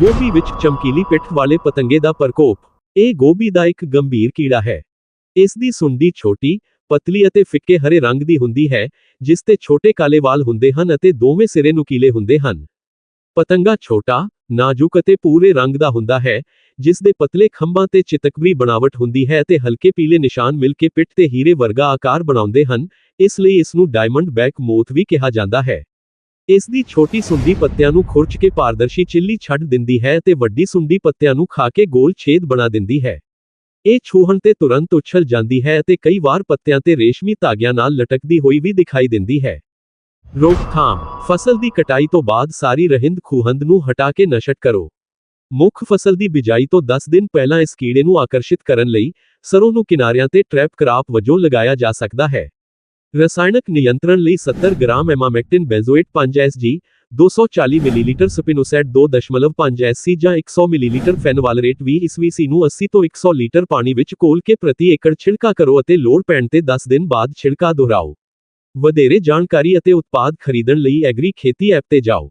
ਗੋਭੀ ਵਿੱਚ ਚਮਕੀਲੀ ਪਿੱਠ ਵਾਲੇ ਪਤੰਗੇ ਦਾ ਪ੍ਰਕੋਪ। ਇਹ ਗੋਭੀ ਦਾ ਇੱਕ ਗੰਭੀਰ ਕੀੜਾ ਹੈ। ਇਸ ਦੀ ਸੁੰਡੀ ਛੋਟੀ, ਪਤਲੀ ਅਤੇ ਫਿੱਕੇ ਹਰੇ ਰੰਗ ਦੀ ਹੁੰਦੀ ਹੈ, ਜਿਸ ਤੇ ਛੋਟੇ ਕਾਲੇ ਵਾਲ ਹੁੰਦੇ ਹਨ ਅਤੇ ਦੋਵੇਂ ਸਿਰੇ ਨੁਕੀਲੇ ਹੁੰਦੇ ਹਨ। ਪਤੰਗਾ ਛੋਟਾ, ਨਾਜ਼ੁਕ ਅਤੇ ਪੂਰੇ ਰੰਗ ਦਾ ਹੁੰਦਾ ਹੈ, ਜਿਸ ਦੇ ਪਤਲੇ ਖੰਭਾਂ ਤੇ ਚਿਤਕਵੀ ਬਣਾਵਟ ਹੁੰਦੀ ਹੈ ਅਤੇ ਹਲਕੇ ਪੀਲੇ ਨਿਸ਼ਾਨ ਮਿਲ ਕੇ ਪਿੱਠ ਤੇ ਹੀਰੇ ਵਰਗਾ ਆਕਾਰ ਬਣਾਉਂਦੇ ਹਨ, ਇਸ ਲਈ ਇਸ ਨੂੰ ਡਾਇਮੰਡ ਬੈਕ ਮੋਥ ਵੀ ਕਿਹਾ ਜਾਂਦਾ ਹੈ। ਇਸ ਦੀ ਛੋਟੀ ਸੁੰਡੀ ਪੱਤਿਆਂ ਨੂੰ ਖੁਰਚ ਕੇ ਪਾਰਦਰਸ਼ੀ ਚਿੱਲੀ ਛੱਡ ਦਿੰਦੀ ਹੈ ਅਤੇ ਵੱਡੀ ਸੁੰਡੀ ਪੱਤਿਆਂ ਨੂੰ ਖਾ ਕੇ ਗੋਲ ਛੇਦ ਬਣਾ ਦਿੰਦੀ ਹੈ। ਇਹ ਛੂਹਣ ਤੇ ਤੁਰੰਤ ਉਛਲ ਜਾਂਦੀ ਹੈ ਅਤੇ ਕਈ ਵਾਰ ਪੱਤਿਆਂ ਤੇ ਰੇਸ਼ਮੀ ਧਾਗਿਆਂ ਨਾਲ ਲਟਕਦੀ ਹੋਈ ਵੀ ਦਿਖਾਈ ਦਿੰਦੀ ਹੈ। ਰੋਕਥਾਮ ਫਸਲ ਦੀ ਕਟਾਈ ਤੋਂ ਬਾਅਦ ਸਾਰੀ ਰਹਿੰਦ ਖੂਹੰਦ ਨੂੰ ਹਟਾ ਕੇ ਨਸ਼ਟ ਕਰੋ। ਮੁੱਖ ਫਸਲ ਦੀ ਬਿਜਾਈ ਤੋਂ 10 ਦਿਨ ਪਹਿਲਾਂ ਇਸ ਕੀੜੇ ਨੂੰ ਆਕਰਸ਼ਿਤ ਕਰਨ ਲਈ ਸਰੋਂ ਨੂੰ ਕਿਨਾਰਿਆਂ ਤੇ ਟ੍ਰੈਪ ਕਰਾਪ ਵਜੋਂ ਲਗਾਇਆ ਜਾ ਸਕਦਾ ਹੈ। ਰਸਾਇਣਕ ਨਿਯੰਤਰਣ ਲਈ 70 gram emamectin benzoate 5SG 240 millilitre spinosad 2.5 SC ਜਾਂ 100 ਮਿਲੀਲੀਟਰ ਫੈਨਵਾਲਰੇਟ 20 ਇਸਵੀਸੀ ਨੂੰ 80 ਤੋਂ 100 ਲੀਟਰ ਪਾਣੀ ਵਿੱਚ ਘੋਲ ਕੇ ਪ੍ਰਤੀ ਏਕੜ ਛਿੜਕਾ ਕਰੋ ਅਤੇ ਲੋੜ ਪੈਣ ਤੇ 10 ਦਿਨ ਬਾਅਦ ਛਿੜਕਾ ਦੁਹਰਾਓ। ਵਧੇਰੇ ਜਾਣਕਾਰੀ ਅਤੇ ਉਤਪਾਦ ਖਰੀਦਣ ਲਈ ਐਗਰੀ ਖੇਤੀ ਐਪ ਤੇ ਜਾਓ।